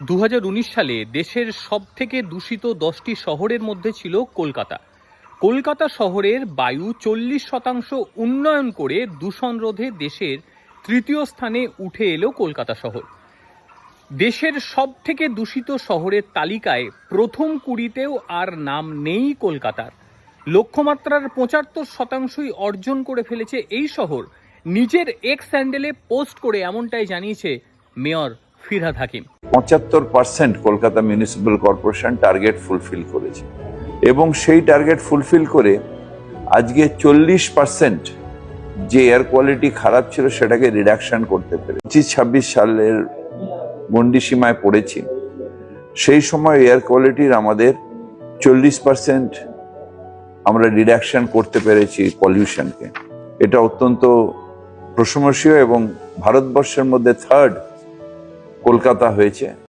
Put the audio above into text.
দু হাজার উনিশ সালে দেশের সবথেকে দূষিত দশটি শহরের মধ্যে ছিল কলকাতা। কলকাতা শহরের বায়ু চল্লিশ শতাংশ উন্নয়ন করে দূষণ রোধে দেশের তৃতীয় স্থানে উঠে এলো কলকাতা শহর। দেশের সবথেকে দূষিত শহরের তালিকায় প্রথম কুড়িতেও আর নাম নেই কলকাতার। লক্ষ্যমাত্রার পঁচাত্তর শতাংশই অর্জন করে ফেলেছে এই শহর। নিজের এক্স স্যান্ডেলে পোস্ট করে এমনটাই জানিয়েছে মেয়র ফিরহাদ হাকিম। পঁচাত্তর percent Kolkata municipal corporation target fulfil করেছে। এবং সেই টার্গেট ফুলফিল করে আজকে চল্লিশ পার্সেন্ট যে এয়ার কোয়ালিটি খারাপ ছিল সেটাকে রিডাকশন করতে পেরে পঁচিশ ছাব্বিশ সালের গন্ডিসীমায় পড়েছি। সেই সময় এয়ার কোয়ালিটির আমাদের চল্লিশ পার্সেন্ট আমরা রিডাকশন করতে পেরেছি পলিউশনকে এটা অত্যন্ত প্রশংসীয় এবং ভারতবর্ষের মধ্যে থার্ড কলকাতা হয়েছে।